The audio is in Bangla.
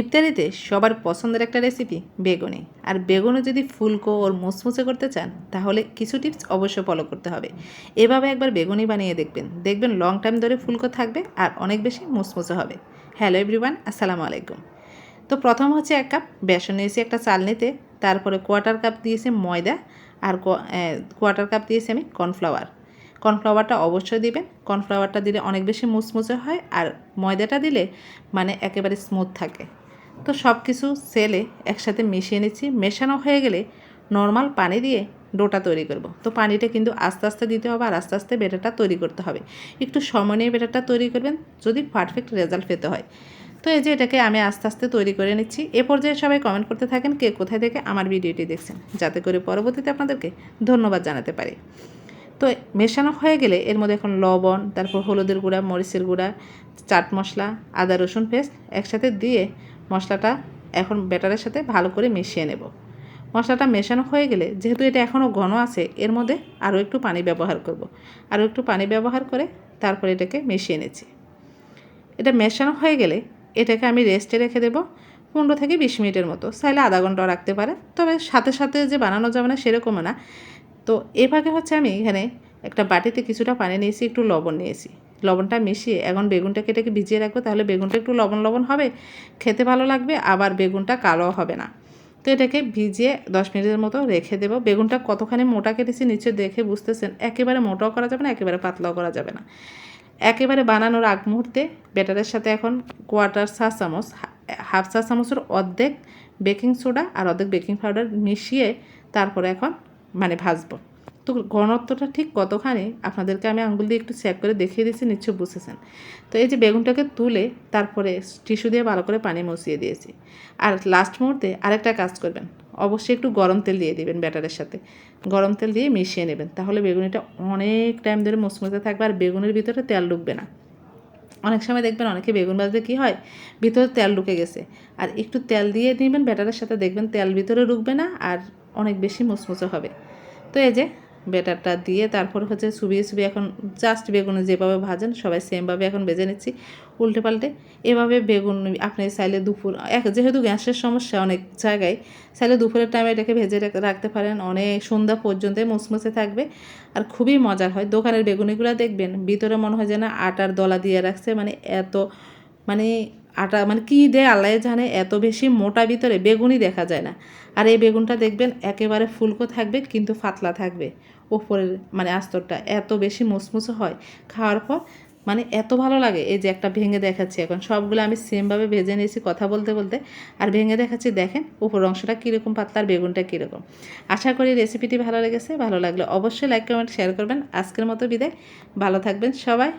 ইফতারিতে সবার পছন্দের একটা রেসিপি বেগুনি। আর বেগুনে যদি ফুলকো ওর মুচমুচে করতে চান, তাহলে কিছু টিপস অবশ্যই ফলো করতে হবে। এভাবে একবার বেগুনি বানিয়ে দেখবেন। দেখবেন লং টাইম ধরে ফুলকো থাকবে আর অনেক বেশি মুচমুচে হবে। হ্যালো এভরিওয়ান আসসালামু আলাইকুম। তো প্রথম হচ্ছে এক কাপ বেসন নিয়েছি একটা চালনিতে, তারপরে কোয়ার্টার কাপ দিয়েছি ময়দা আর কোয়ার্টার কাপ দিয়েছি আমি কর্নফ্লাওয়ার কর্নফ্লাওয়ারটা অবশ্যই দিবেন। কর্নফ্লাওয়ারটা দিলে অনেক বেশি মুচমুচে হয় আর ময়দাটা দিলে মানে একেবারে স্মুথ থাকে। তো সব কিছু সেলে একসাথে মিশিয়ে নিচ্ছি। মেশানো হয়ে গেলে নর্মাল পানি দিয়ে ডোটা তৈরি করব। তো পানিটা কিন্তু আস্তে আস্তে দিতে হবে আর আস্তে আস্তে বেটারটা তৈরি করতে হবে। একটু সময় নিয়ে বেটারটা তৈরি করবেন যদি পারফেক্ট রেজাল্ট পেতে হয়। তো এই যে এটাকে আমি আস্তে আস্তে তৈরি করে নিচ্ছি। এ পর্যায়ে সবাই কমেন্ট করতে থাকেন কে কোথায় থেকে আমার ভিডিওটি দেখছেন। যাতে করে পরবর্তীতে আপনাদেরকে ধন্যবাদ জানাতে পারি। তো মেশানো হয়ে গেলে এর মধ্যে এখন লবণ, তারপর হলুদের গুঁড়া, মরিচের গুঁড়া, চাট মশলা, আদা রসুন পেস্ট একসাথে দিয়ে মশলাটা এখন ব্যাটারের সাথে ভালো করে মিশিয়ে নেব। মশলাটা মেশানো হয়ে গেলে, যেহেতু এটা এখনও ঘন আছে, এর মধ্যে আরও একটু পানি ব্যবহার করব। আরও একটু পানি ব্যবহার করে তারপরে এটাকে মিশিয়ে নিচ্ছি। এটা মেশানো হয়ে গেলে এটাকে আমি রেস্টে রেখে দেবো পনেরো থেকে বিশ মিনিটের মতো। চাইলে আধা ঘন্টাও রাখতে পারে, তবে সাথে সাথে যে বানানো যাবে না সেরকমও না। তো এভাবে হচ্ছে আমি এখানে একটা বাটিতে কিছুটা পানি নিয়েছি, একটু লবণ নিয়েছি। লবণটা মিশিয়ে, এখন বেগুনটা এটাকে ভিজিয়ে রাখব, তাহলে বেগুনটা একটু লবণ লবণ হবে, খেতে ভালো লাগবে, আবার বেগুনটা কালো হবে না। তো এটাকে ভিজিয়ে দশ মিনিটের মতো রেখে দেবো। বেগুনটা কতখানি মোটা কেটেছি নিচে দেখে বুঝতেছেন। একেবারে মোটাও করা যাবে না, একেবারে পাতলাও করা যাবে না। একেবারে বানানোর আগ মুহূর্তে ব্যাটারের সাথে এখন কোয়ার্টার চা চামচ হাফ চা চামচের অর্ধেক বেকিং সোডা আর অর্ধেক বেকিং পাউডার মিশিয়ে তারপরে এখন মানে ভাজবো। তো ঘনত্বটা ঠিক কতখানি, আপনাদেরকে আমি আঙ্গুল দিয়ে একটু চেক করে দেখিয়ে দিচ্ছি নিশ্চয় বুঝেছেন তো এই যে বেগুনটাকে তুলে তারপরে টিস্যু দিয়ে ভালো করে পানি মশিয়ে দিয়েছি। আর লাস্ট মুহূর্তে আরেকটা কাজ করবেন, অবশ্যই একটু গরম তেল দিয়ে দিবেন ব্যাটারের সাথে। গরম তেল দিয়ে মিশিয়ে নেবেন, তাহলে বেগুনিটা অনেক টাইম ধরে মুসমুসে থাকবে আর বেগুনের ভিতরে তেল ঢুকবে না। অনেক সময় দেখবেন অনেকে বেগুন ভাজতে কী হয়, ভিতরে তেল ঢুকে গেছে। আর একটু তেল দিয়ে নেবেন ব্যাটারের সাথে, দেখবেন তেল ভিতরে ঢুকবে না আর অনেক বেশি মুচমুচে হবে। তো এই যে ব্যাটারটা দিয়ে তারপর হচ্ছে সুবিয়ে সুবিয়ে এখন জাস্ট বেগুনে যেভাবে ভাজেন, সবাই সেমভাবে এখন ভেজে নিচ্ছি। উল্টে পাল্টে এভাবে বেগুন, আপনি চাইলে দুপুর, এক, যেহেতু গ্যাসের সমস্যা অনেক জায়গায়, চাইলে দুপুরের টাইমে এটাকে ভেজে রাখতে পারেন। অনেক সন্ধ্যা পর্যন্ত মুসমুসে থাকবে আর খুবই মজার হয়। দোকানের বেগুনিগুলো দেখবেন, ভিতরে মনে হয় যেন আটার দলা দিয়ে রাখছে মানে এত মানে আটা মানে কী দেয় আল্লাহ জানে, এত বেশি মোটা ভিতরে বেগুনই দেখা যায় না। আর এই বেগুনটা দেখবেন একেবারে ফুলকো থাকবে কিন্তু ফাতলা থাকবে ওপরের মানে আস্তরটা, এত বেশি মুসমুসে হয়। খাওয়ার পর মানে এত ভালো লাগে, এই যে একটা ভেঙে দেখাচ্ছি এখন, সবগুলো আমি সেমভাবে ভেজে নিয়েছি কথা বলতে বলতে। আর ভেঙে দেখাচ্ছি, দেখেন উপর অংশটা কীরকম পাতলা আর বেগুনটা কীরকম। আশা করি রেসিপিটি ভালো লেগেছে, ভালো লাগলে অবশ্যই লাইক কমেন্ট শেয়ার করবেন। আজকের মতো বিদায়, ভালো থাকবেন সবাই।